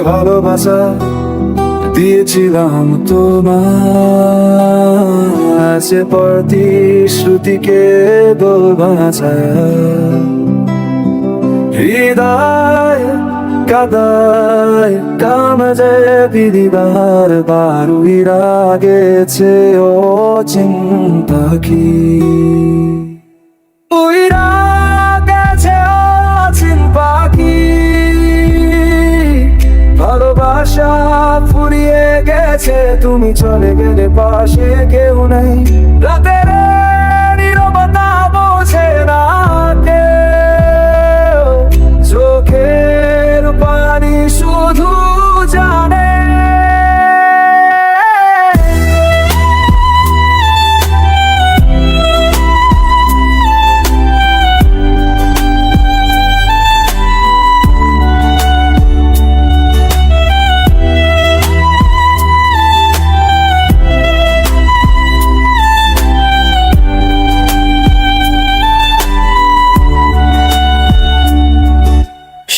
ভালোবাসা দিয়েছিলাম তোমার সে প্রতিশ্রুতিকে বাঁচা হৃদয় কাদায় কামজে বিদিবার বারুইরা গেছে, ও চিন্তাকি উইরা গেছে তুমি চলে গেলে পাশে কেউ নেই। রাতের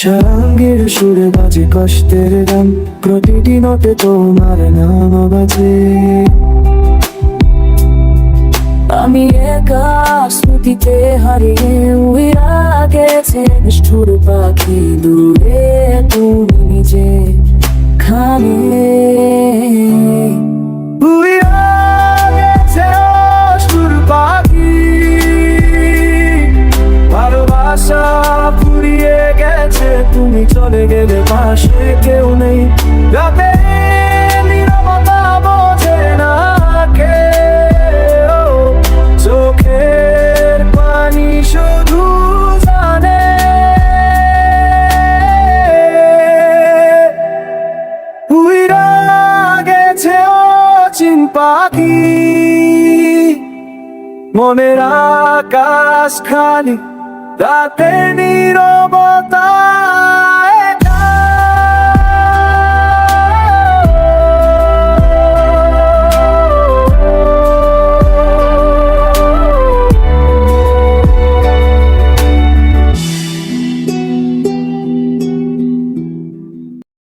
সারাঙ্গের সুরে বাজে কষ্টের গান। প্রতিটি নটে তোমার নাম বাজে। আমি একা স্মৃতিতে হারিয়ে উইরা গেছে। নিষ্ঠুর পাখি দূরে তুমি নিজে। খানে গেলে পাশে কেউ নেই। রাতে নীরবতা বোঝে না কেউ। চোখের পানি শুধু জানে। উইরা গেছে অচিন পাখি। মনের আকাশ খালি, রাতে নীরব